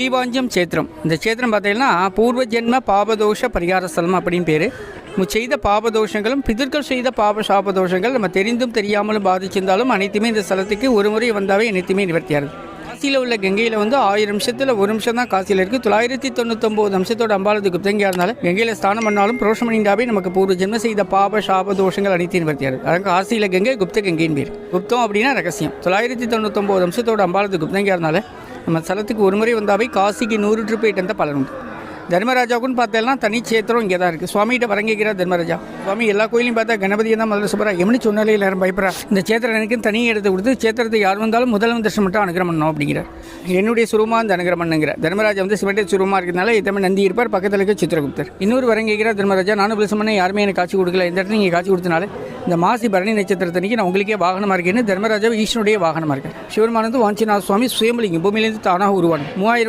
தீபாஞ்சம் சேத்திரம். இந்த சேத்திரம் பார்த்தீங்கன்னா பூர்வ ஜென்ம பாபதோஷ பரிகார ஸ்தலம் அப்படின்னு பேர். செய்த பாபதோஷங்களும் பிதர்கள் செய்த பாப சாபதோஷங்கள் நம்ம தெரிந்தும் தெரியாமலும் பாதிச்சிருந்தாலும் அனைத்துமே இந்த ஸ்தலத்துக்கு ஒரு முறை வந்தாவே அனைத்துமே நிவர்த்தியாகுது காசியில் உள்ள கங்கையில் வந்து ஆயிரம் நிமிஷத்தில் ஒரு நிமிஷம் தான் காசியில் இருக்குது தொள்ளாயிரத்தி தொண்ணூத்தொம்பது நிமிஷத்தோட அம்பாலத்து குப்தங்கியாக இருந்தாலும் கங்கையில் ஸ்நானம் பண்ணாலும் புரோஷம் பண்ணிட்டாவே நமக்கு பூர்வ ஜென்ம செய்த பாப சாப தோஷங்கள் அனைத்தையும் நிவர்த்தியாகுது அதான் காசியில் கங்கை குப்த கங்கையின் பேர். குப்தம் அப்படின்னா ரகசியம். தொள்ளாயிரத்தி தொண்ணூத்தொம்பது நிமிஷத்தோட அம்பாலத்து குப்தங்கியாக இருந்தாலும் நம்ம ஸ்தலத்துக்கு ஒரு முறை வந்தாவே காசிக்கு நூறு ட்ரிப் போயிட்டு வந்தால் பலன் உண்டு. தர்மராஜாவுக்குன்னு பார்த்தேன்னா தனி சேத்திரம் இங்கே தான் இருக்குது சுவாமிகிட்ட வரங்கிக்கிறார் தர்மராஜா. சுவாமி எல்லா கோயிலையும் பார்த்தா கணபதியை தான் முதல்ல சொல்கிறா எம்னு சொன்னாலே எல்லாரும் பயப்படுறா இந்த சேத்திரம் எனக்கு தனி இடத்தை கொடுத்து சேத்திரத்தை யார் வந்தாலும் முதல் தர்ஷனம் மட்டும் அனுகிரம் பண்ணணும் அப்படிங்கிறார். என்னுடைய சுருமா அந்த அனுகிரம் பண்ணுங்கிற தர்மராஜா வந்து சிவட்டை சுருமா இருக்கிறதுனால இத்தமே நந்தி இருப்பார். பக்கத்தில் இருக்க சித்திரகுப்தர். இன்னொரு வரங்கிக்கிறார் தர்மராஜா நானும் பிளஸ் பண்ண யாருமே எனக்கு காட்சி கொடுக்கல. இந்த இடத்துல நீங்கள் காட்சி கொடுத்தனால இந்த மாசி பரணி நட்சத்திரத்தன்னைக்கு நான் உங்களுக்கே வாகனமாக இருக்கேன்னு தர்மராஜாவை ஈஸ்வனுடைய வாகனமாக இருக்கேன் சிவருமானந்து வாஞ்சிநாத சுவாமி சுயம்பலிங்கம் பூமியிலேருந்து தானாக உருவான மூவாயிரம்